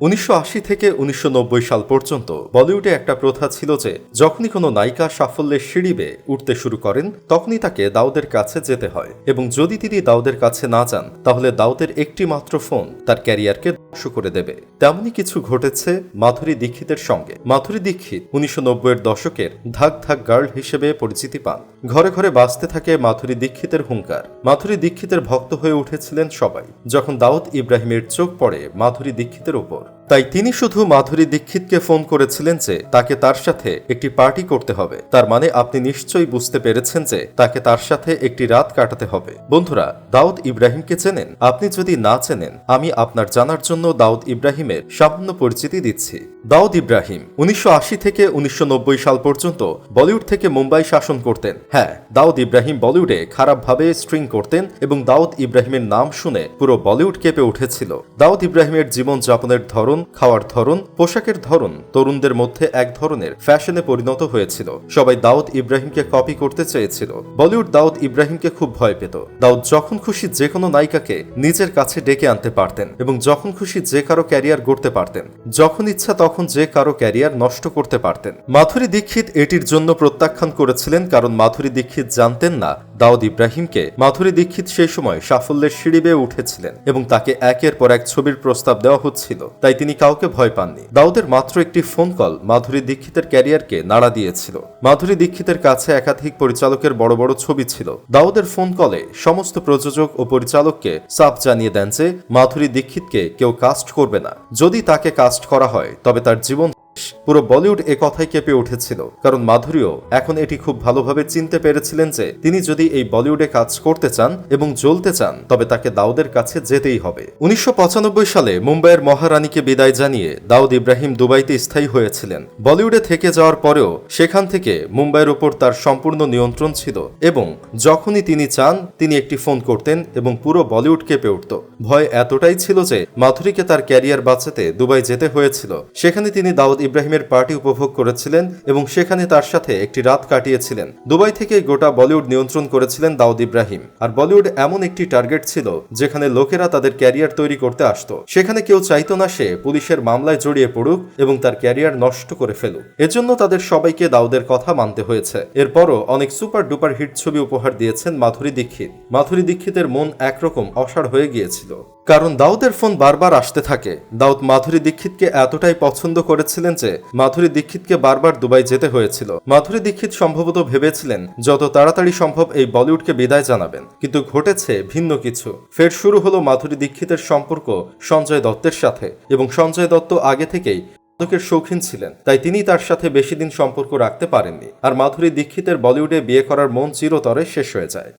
উনিশশো আশি থেকে উনিশশো নব্বই সাল পর্যন্ত বলিউডে একটা প্রথা ছিল যে, যখনই কোনো নায়িকা সাফল্যের সিঁড়ি উঠতে শুরু করেন, তখনই তাকে দাউদের কাছে যেতে হয়। এবং যদি তিনি দাউদের কাছে না যান, তাহলে দাউদের একটি মাত্র ফোন তার ক্যারিয়ারকে ধ্বংস করে দেবে। তেমনই কিছু ঘটেছে মাধুরী দীক্ষিতের সঙ্গে। মাধুরী দীক্ষিত উনিশশো নব্বইয়ের দশকের ধাক ধাক গার্ল হিসেবে পরিচিতি পান। ঘরে ঘরে বাঁচতে থাকে মাধুরী দীক্ষিতের হুঙ্কার। মাধুরী দীক্ষিতের ভক্ত হয়ে উঠেছিলেন সবাই। যখন দাউদ ইব্রাহিমের চোখ পড়ে মাধুরী দীক্ষিতের উপর। তাই তিনি শুধু মাধুরী দীক্ষিতকে ফোন করেছিলেন যে তাকে তার সাথে একটি পার্টি করতে হবে। তার মানে আপনি নিশ্চয়ই বুঝতে পেরেছেন যে তাকে তার সাথে একটি রাত কাটাতে হবে। বন্ধুরা, দাউদ ইব্রাহিমকে চেনেন? আপনি যদি না চেনেন, আমি আপনার জানার জন্য দাউদ ইব্রাহিমের সামান্য পরিচিতি দিচ্ছি। দাউদ ইব্রাহিম, উনিশশো আশি থেকে উনিশশো নব্বই সাল পর্যন্ত বলিউড থেকে মুম্বাই শাসন করতেন। হ্যাঁ দাউদ ইব্রাহিম বলিউডে খারাপভাবে স্ট্রিং করতেন এবং দাউদ ইব্রাহিমের নাম শুনে পুরো বলিউড কেঁপে উঠেছিল। দাউদ ইব্রাহিমের জীবন যাপনের ধরন, খাওয়ার ধরন, পোশাকের ধরন তরুণদের মধ্যে এক ধরনের ফ্যাশনে পরিণত হয়েছিল। সবাই দাউদ ইব্রাহিমকে কপি করতে চেয়েছিল। বলিউড দাউদ ইব্রাহিমকে খুব ভয় পেত। দাউদ যখন খুশি যে কোনো নায়িকাকে নিজের কাছে ডেকে আনতে পারতেন এবং যখন খুশি যে কারও ক্যারিয়ার গড়তে পারতেন, যখন ইচ্ছা তখন যে কারও ক্যারিয়ার নষ্ট করতে পারতেন। মাধুরী দীক্ষিত এটির জন্য প্রত্যাখ্যান করেছিলেন কারণ মাধুরী দীক্ষিত জানতেন না দাউদ ইব্রাহিমকে মাধুরী দীক্ষিত সেই সময় সাফল্যের সিঁড়ি বেয়ে উঠেছিলেন এবং তাকে একের পর এক ছবির প্রস্তাব দেওয়া হচ্ছিল। তাই তিনি কাউকে ভয় পাননি। দাউদের মাত্র একটি ফোন কল মাধুরী দীক্ষিতের ক্যারিয়ারকে নাড়া দিয়েছিল। মাধুরী দীক্ষিতের কাছে একাধিক পরিচালকের বড় বড় ছবি ছিল। দাউদের ফোন কলে সমস্ত প্রযোজক ও পরিচালককে সাফ জানিয়ে দেন যে, মাধুরী দীক্ষিতকে কেউ কাস্ট করবে না। যদি তাকে কাস্ট করা হয়, তবে তার জীবন। পুরো বলিউড এ কথায় কেঁপে উঠেছিল। কারণ মাধুরীও এখন এটি খুব ভালোভাবে চিনতে পেরেছিলেন যে, তিনি যদি এই বলিউডে কাজ করতে চান এবং জ্বলতে চান, তবে তাকে দাউদের কাছে যেতেই হবে। উনিশশো সালে মুম্বাইয়ের মহারানীকে বিদায় জানিয়ে দাউদ ইব্রাহিম দুবাইতে স্থায়ী হয়েছিলেন। বলিউডে থেকে যাওয়ার পরেও সেখান থেকে মুম্বাইয়ের উপর তার সম্পূর্ণ নিয়ন্ত্রণ ছিল এবং যখনই তিনি চান, তিনি একটি ফোন করতেন এবং পুরো বলিউড কেঁপে উঠত। ভয় এতটাই ছিল যে, মাধুরীকে তার ক্যারিয়ার বাঁচাতে দুবাই যেতে হয়েছিল। সেখানে তিনি দাউদ ইব্রাহিমের পার্টি উপভোগ করেছিলেন এবং সেখানে তার সাথে একটি রাত কাটিয়েছিলেন। দুবাই থেকে গোটা বলিউড নিয়ন্ত্রণ করেছিলেন দাউদ ইব্রাহিম। আর বলিউড এমন একটি টার্গেট ছিল, যেখানে লোকেরা তাদের ক্যারিয়ার তৈরি করতে আসতো। সেখানে কেউ চাইতো না সে পুলিশের মামলায় জড়িয়ে পড়ুক এবং তার ক্যারিয়ার নষ্ট করে ফেলুক। এজন্য তাদের সবাইকে দাউদের কথা মানতে হয়েছে। এরপরও অনেক সুপার ডুপার হিট ছবি উপহার দিয়েছেন মাধুরী দীক্ষিত। মাধুরী দীক্ষিতের মন একরকম অসাড় হয়ে গিয়েছিল। কারণ দাউদের ফোন বারবার আসতে থাকে। দাউদ মাধুরী দীক্ষিতকে এতটাই পছন্দ করেছিলেন যে মাধুরী দীক্ষিতকে বারবার দুবাই যেতে হয়েছিল। মাধুরী দীক্ষিত সম্ভবত ভেবেছিলেন, যত তাড়াতাড়ি সম্ভব এই বলিউডকে বিদায় জানাবেন। কিন্তু ঘটেছে ভিন্ন কিছু। ফের শুরু হলো মাধুরী দীক্ষিতের সম্পর্ক সঞ্জয় দত্তের সাথে এবং সঞ্জয় দত্ত আগে থেকেই মাদকের শৌখিন ছিলেন, তাই তিনি তার সাথে বেশি দিন সম্পর্ক রাখতে পারেননি। আর মাধুরী দীক্ষিতের বলিউডে বিয়ে করার মন চিরতরে শেষ হয়ে যায়।